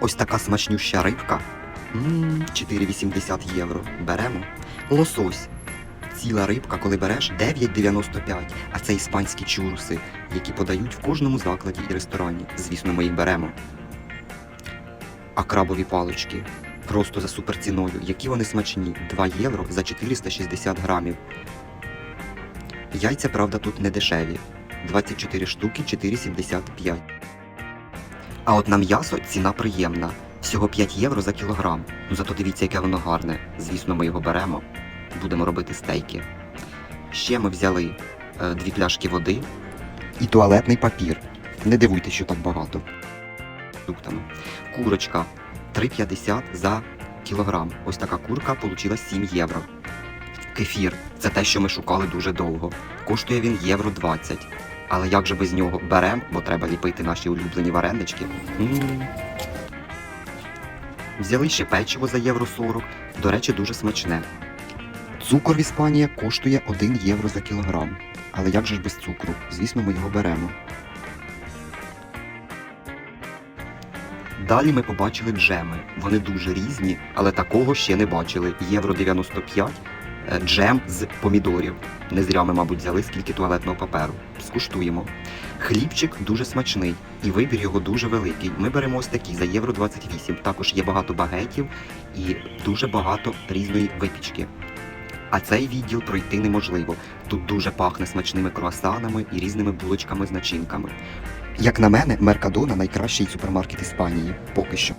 Ось така смачнюща рибка. Ммм, 4,80 євро. Беремо. Лосось. Ціла рибка, коли береш 9,95. А це іспанські чуруси, які подають в кожному закладі і ресторані. Звісно, ми їх беремо. А крабові палички. Просто за суперціною. Які вони смачні. 2 євро за 460 грамів. Яйця, правда, тут не дешеві. 24 штуки 4,75. А от на м'ясо ціна приємна. Всього 5 євро за кілограм. Ну зато дивіться, яке воно гарне. Звісно, ми його беремо. Будемо робити стейки. Ще ми взяли е, дві пляшки води і туалетний папір. Не дивуйтесь, що так багато. Продуктами. Курочка 3,50 за кілограм. Ось така курка получила 7 євро. Кефір це те, що ми шукали дуже довго. Коштує він євро 20. Але як же без нього берем, бо треба ліпити наші улюблені варенички. Взяли ще печиво за євро 40. До речі, дуже смачне. Цукор в Іспанії коштує 1 євро за кілограм. Але як же ж без цукру? Звісно, ми його беремо. Далі ми побачили джеми. Вони дуже різні, але такого ще не бачили. Євро 95 е, джем з помідорів. Не зря ми, мабуть, взяли скільки туалетного паперу. Скуштуємо. Хлібчик дуже смачний, і вибір його дуже великий. Ми беремо ось такий за євро 28. Також є багато багетів і дуже багато різної випічки. А цей відділ пройти неможливо. Тут дуже пахне смачними круасанами і різними булочками з начинками. Як на мене, Меркадона найкращий супермаркет Іспанії поки що.